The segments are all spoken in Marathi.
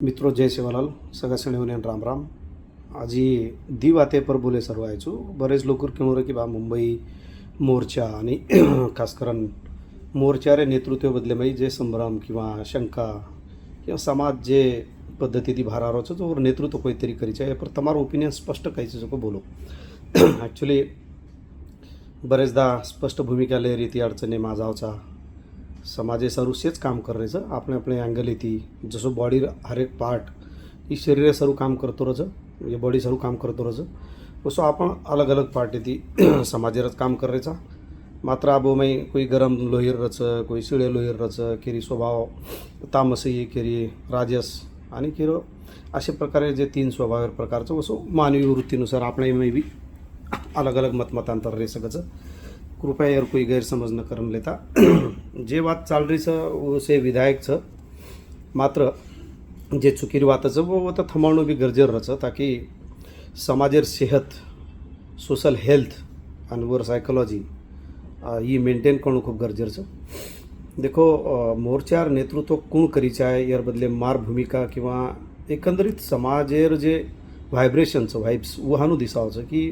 મિત્રો જય સેવાલાલ सण येऊन राम राम. आजी दी वाते पर बोले सर्व व्हायचो बरेच लोक किंवा की बा मुंबई मोर्चा आणि खास करून मोर्चारे नेतृत्व बदले माही जे संभ्रम किंवा शंका किंवा समाज जे पद्धती ती આવ્યો છે तो नेतृत्व કોઈ તરી કરી છે એ પર તમારો ઓપિનિયન સ્પષ્ટ કહી છે ॲक्च्युली बरेचदा स्पष्ट भूमिका लय रीती अडचणी माझावचा समाजानुसार सेच काम करण्याचं आपले आपले अँगल येते. जसं बॉडी हर एक पार्ट ही शरीर सर्व काम करतो रचं म्हणजे बॉडी सर्व काम करतो रचं. उसो आपण अलग अलग पार्ट येते समाजेरच काम करायचा. मात्र आबोमाई कोई गरम लोहीर रच कोई शिळे लोहीर रच केरी स्वभाव तामसी केरी राजस आणि किरो अशा प्रकारे जे तीन स्वभाव प्रकारचं असं मानवी वृत्तीनुसार आपणही मे बी अलग अलग मतमतांतर रे सगळंचं. कृपया यार कोई गैरसमज न करून लेता. जे वाद चाल रही स से विधायक छ मात्र जे चुकीर वाताचं वो तर थमावणं बी गरजेर रचं ताकी समाजेर सेहत सोशल हेल्थ आणि वर सायकोलॉजी ही मेंटेन करणं खूप गरजेचं. देखो मोर्चार नेतृत्व कोण करीचं आहे यार बदले मार भूमिका किंवा एकंदरीत समाजेर जे व्हायब्रेशनचं व्हाईब्स वहानू दिसावचं की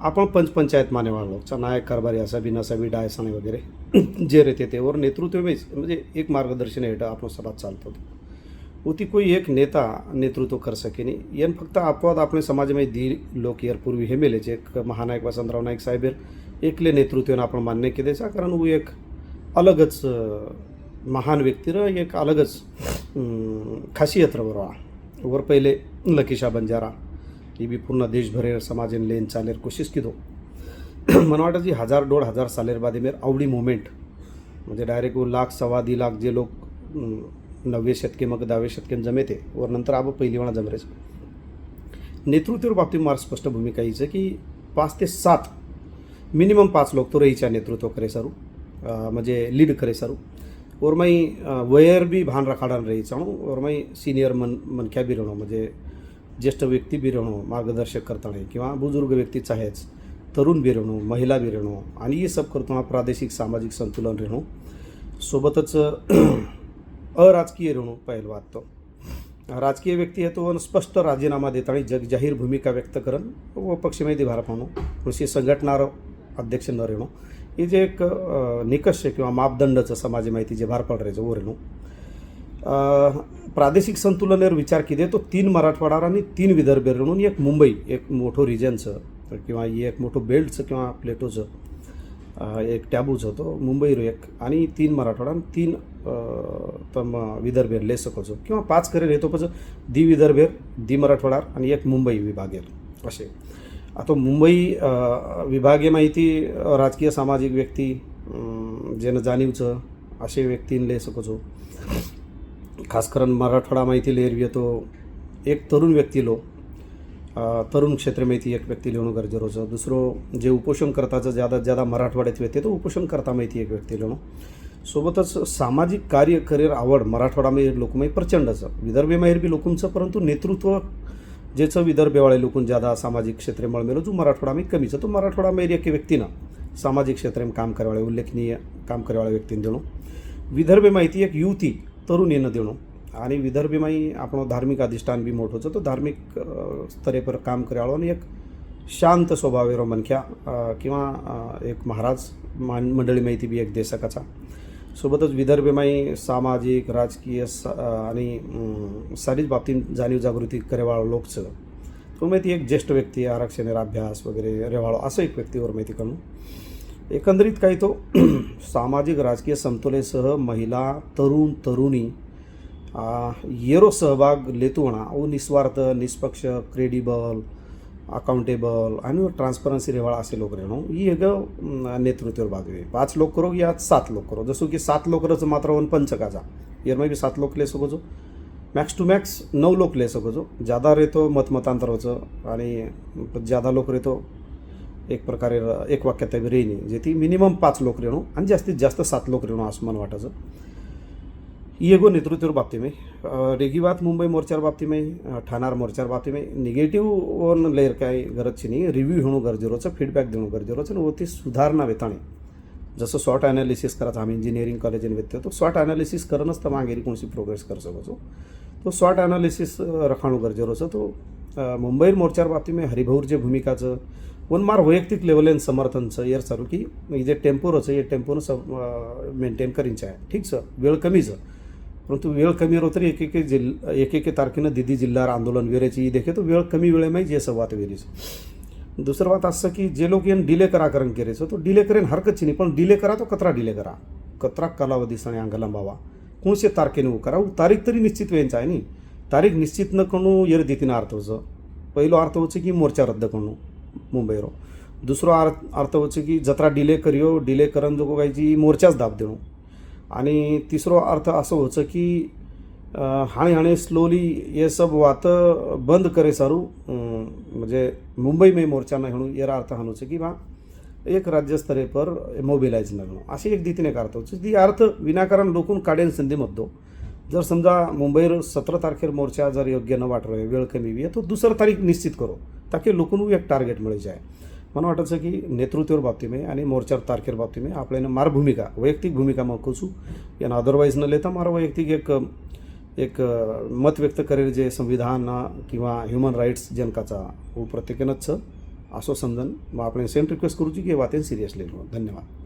आपण पंचपंचायत मान्यवर लोकचा नायक कारभारी असावी नसावी डाय साने वगैरे. जे रेते तेवर नेतृत्व म्हणजे एक मार्गदर्शन हेठ आपण सभा चालतो. उती कोई एक नेता नेतृत्व कर सके नाही येन फक्त अपवाद अपने समाज में दी लोक यार पूर्वी हे मेले जे एक महानायक वसंतराव नाईक साहेब एकले नेतृत्व आपण मान्य केले. कारण व एक अलगच महान व्यक्ती र एक अलगच खासियत वर पहिले लकीशा बंजारा. ही बी पूर्ण समाज समाजेन लेन चालेर कोशिश किदो मला वाटतं जी हजार दोड हजार सालेर बादी मेर आवडी मुवमेंट म्हणजे डायरेक्ट वो लाख सव्वा दी लाख जे लोक अं, नववे शतके मग दहावे शतकेन जमेते वर नंतर आबो पहिली वेळा जमरेच. नेतृत्व बाबतीत मार स्पष्ट भूमिका हीच आहे की पाच ते सात मिनिमम पाच लोक तो रहीच्या नेतृत्व करे सारू म्हणजे लीड करे सारू. और माई अं, वयर बी भान राखाडान रही चाणू और माई सिनियर मन मनख्या बी रहणं म्हणजे ज्येष्ठ व्यक्ती बी मार्गदर्शक करताना किंवा बुजुर्ग व्यक्तीच आहेच तरुण बिरवणू महिला बी आणि हे सब करताना प्रादेशिक सामाजिक संतुलन रेणू. सोबतच अराजकीय रेणू पहिलं वाटतं. राजकीय व्यक्ती आहे तो स्पष्ट राजीनामा देत आणि जग जाहीर भूमिका व्यक्त करण व पक्षमाहिती भार पाहणं कृषी संघटनार अध्यक्ष न रेणू. हे जे एक निकष किंवा मापदंडचं समाज माहिती जे भार पडायचं व रेणू. प्रादेशिक संतुलनेर विचार किती तो तीन मराठवाडा आणि तीन विदर्भ म्हणून एक मुंबई एक मोठं रिजनचं किंवा एक मोठं बेल्टचं किंवा प्लेटोचं एक टॅबूचं होतो मुंबई एक आणि तीन मराठवाडा आणि तीन तम विदर्भेर ले सकोचो किंवा पाच करेल येतो पण दि विदर्भेर दि मराठवाडा आणि एक मुंबई विभागेर असे. आता मुंबई विभागे विभागीय माहिती राजकीय सामाजिक व्यक्ती ज्यानं जाणीवचं असे व्यक्तीन ले सकोचो खास करून मराठवाडा माहिती लेर येतो एक तरुण व्यक्ती लो. तरुण क्षेत्र माहिती एक व्यक्ती लिहिणं गरजेचं दुसरं जे उपोषण करताचं ज्यादा ज्यादा मराठवाड्यात व्यक्ती तो उपोषण करता माहिती एक व्यक्ती लिहिणं. सोबतच सामाजिक कार्य करिअर आवड मराठवाडामध्ये लोकमाही प्रचंडचं विदर्भे माहेर बी लोकांचं परंतु नेतृत्व ज्याचं विदर्भेवाळे लोकून ज्यादा सामाजिक क्षेत्रे मळमेलो जो मराठवाडामध्ये कमीचं तो मराठवाडा माहेर एक व्यक्तीनं सामाजिक क्षेत्रे काम करवाळे उल्लेखनीय काम करवाळे व्यक्तींनी देणं विदर्भे माहिती एक युवती तरुण येणं देणं. आणि विदर्भीमाई आपण धार्मिक अधिष्ठान बी मोठं होतं. तो धार्मिक अ, स्तरे पर काम करावं आणि एक शांत स्वभावेरो मनख्या किंवा एक महाराज मान मंडळी माहिती बी एक देशकाचा. सोबतच विदर्भीमाई सामाजिक राजकीय स आणि सारीच बाबतीत जाणीव जागृती करेवाळो लोकचं. तो माहिती एक ज्येष्ठ व्यक्ती आरक्षणेर अभ्यास वगैरे रेवाळो असं एक व्यक्तीवर माहिती करणं. एकंदरीत काही तो सामाजिक राजकीय समतोलेसह महिला तरुण तरुणी येरो सहभाग लेतुवणा अहो निस्वार्थ निष्पक्ष क्रेडिबल अकाउंटेबल आणि ट्रान्सपरन्सी रेवाळा असे लोक रेणू ही एक नेतृत्व बाजू पाच लोक करो या सात लोक करो. जसं की सात लोकरच मात्र होऊन पंचकाचा. येरमा बी सात लोक ले सकोजो मॅक्स टू मॅक्स नऊ लोक ले सकोचो ज्यादा रेतो मतमतांतर होचं आणि ज्यादा लोक रेतो एक प्रकारे एक वाक्यात रेणी जे ती मिनिमम पाच लोक रेणू आणि जास्तीत जास्त सात लोक रेणू असं मला वाटायचं. येगो नेतृत्व बाबती में अ, मुंबई मोर्चार बाबती में ठाणार मोर्चार बाबती में निगेटिव्ह लेअर काय गरजची नाही रिव्ह्यू होणं गरजेचं फीडबॅक देणं गरजेचं आणि ती सुधारणा वेताणे जसं शॉर्ट ॲनालिसिस करायचं आम्ही इंजिनिअरिंग कॉलेजने व्यक्त तो शॉर्ट ॲनालिसिस करणंच तर मागेरी कोणशी प्रोग्रेस कर सको तो शॉर्ट ॲनालिसिस रखाणं गरजेचं तो मुंबई मोर्चार बाबतीत हरिभौरच्या भूमिकाचं पण मार वैयक्तिक लेवलेन समर्थनचं एर सारू की ही जे टेम्पोरचं हे टेम्पोनं स मेंटेन करींचे आहे. ठीक सर वेळ कमीच परंतु वेळ कमी राहतो तरी एक एक जिल् एक एक तारखेनं दिदी जिल्ह्यावर आंदोलन वेरेची देखे तो वेळ कमी वेळेमध्ये जे संवाद वेरीच दुसरं बात असं की जे लोक येऊन डिले करा करण केरेचं तो डिले करेन हरकतची नाही पण डिले करा तो कतरा डिले करा. कचरा कालावधी सणे अंग लंबावा. कोणशे तारखेने करा तारीख तरी निश्चित वेळेचं आहे नी. तारीख निश्चित न करणू यर देतीनं अर्थ होचं पहिलो अर्थ होचं की मोर्चा रद्द करणं. मुंबईरो दुसरो अर्थ अर्थ होचं की जत्रा डिले करियो डिले करन जो कायची मोर्चाच दाब देणं. आणि तिसरो अर्थ असं होचं की हाणे हाणे स्लोली ये सब वात बंद करे सारू म्हणजे मुंबई में मोर्चा नाही हेणू येरा अर्थ हाणू की बा एक राज्यस्तरे पर मोबिलायज न गणू अशी एक दितीने अर्थ होतं. ती अर्थ विनाकारण लोकून काढेन संधी मध्यो जर समजा मुंबईवर सतरा तारखेर मोर्चा जर योग्य न वाट रहे वेळ कमी बी आहे तो दुसरं तारीख निश्चित करो. ताकी लोकून एक टार्गेट मिळे जाय. मला वाटायचं की नेतृत्वावर बाबतीमे आणि मोर्चार तारखेर बाबतीमे आपल्याला मार भूमिका वैयक्तिक भूमिका मग कसू यांना अदरवाईज न लेता मारा वैयक्तिक एक एक मत व्यक्त करेल जे संविधान किंवा ह्युमन राईट्स जनकाचा. हो प्रत्येकानंच असं समजन मग आपण सेंट रिक्वेस्ट करूची की हे वातेन सिरियसली धन्यवाद.